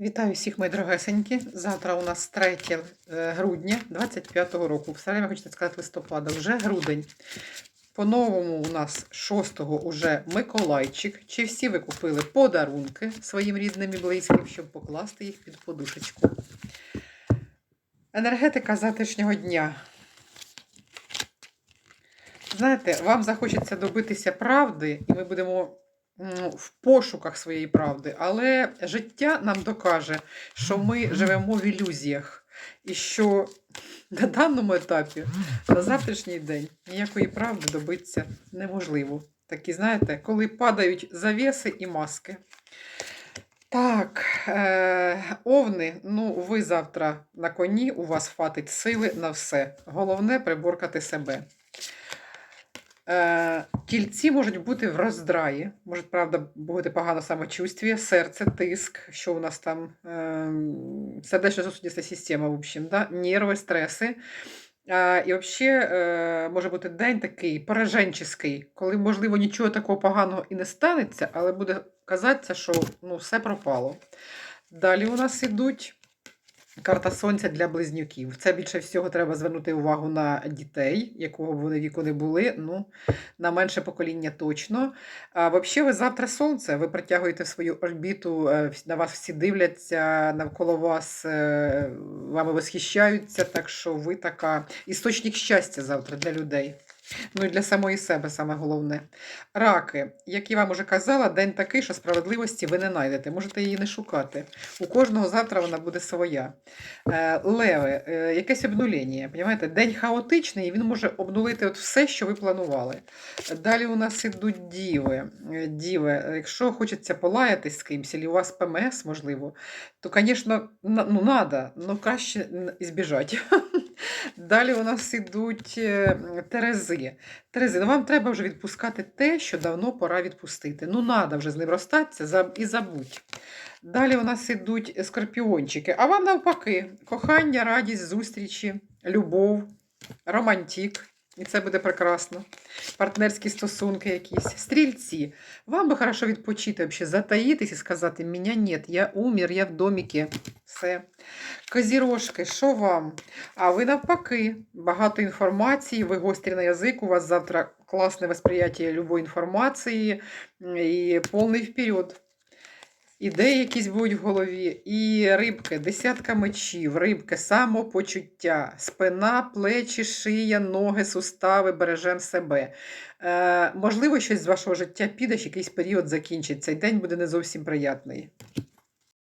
Вітаю всіх, мої дорогесенькі. Завтра у нас 3 е, грудня 25-го року. Все время хочеться сказати листопада, вже грудень. По-новому у нас 6-го уже Миколайчик. Чи всі ви купили подарунки своїм рідним і близьким, щоб покласти їх під подушечку? Енергетика завтрашнього дня. Знаєте, вам захочеться добитися правди, і ми будемо в пошуках своєї правди, але життя нам докаже, що ми живемо в ілюзіях, і що на даному етапі, на завтрашній день, ніякої правди добитися неможливо. Такі, знаєте, коли падають завіси і маски. Так, е, овни, ну ви завтра на коні, у вас хватить сили на все. Головне приборкати себе. Е, Тільці можуть бути в роздраї, може, правда, бути погане самочувствие, серце, тиск, що у нас там, е, сердечно-сосудиста система, в общем, да? нерви, стреси. І взагалі е, може бути день такий пораженческий, коли, можливо, нічого такого поганого і не станеться, але буде казатися, що ну, все пропало. Далі у нас ідуть карта сонця для близнюків. Це більше всього треба звернути увагу на дітей, якого б вони віку не були. Ну, на менше покоління точно. А взагалі, ви завтра сонце, ви притягуєте в свою орбіту, е, на вас всі дивляться, навколо вас е, вами восхищаються, так що ви така істочник щастя завтра для людей. Ну і для самої себе саме головне. Раки, як я вам уже казала, день такий, що справедливості ви не знайдете. Можете її не шукати. У кожного завтра вона буде своя. Е, Леви, е, якесь обнулення. Понімаєте? День хаотичний, і він може обнулити от все, що ви планували. Далі у нас ідуть діви. Е, Діви, якщо хочеться полаятись з кимось, або у вас ПМС, можливо, то, звісно, ну, надо, ну краще ізбіжати. Далі у нас ідуть е, Терези. Терези, ну вам треба вже відпускати те, що давно пора відпустити. Ну, треба вже з ним розстатися і забудь. Далі у нас ідуть скорпіончики. А вам навпаки, кохання, радість, зустрічі, любов, романтик. І це буде прекрасно. Партнерські стосунки якісь. Стрільці. Вам би хорошо відпочити, взагалі, затаїтись і сказати: мене нет, я умер, я в доміки. Все. Козірожки, що вам? А ви навпаки, багато інформації, ви гострі на язик, у вас завтра класне восприяття любої інформації і повний вперед. Ідеї якісь будуть в голові. І рибки, десятка мечів, рибки, самопочуття, спина, плечі, шия, ноги, сустави, бережем себе. Е, можливо, щось з вашого життя піде, якийсь період закінчиться. І день буде не зовсім приятний.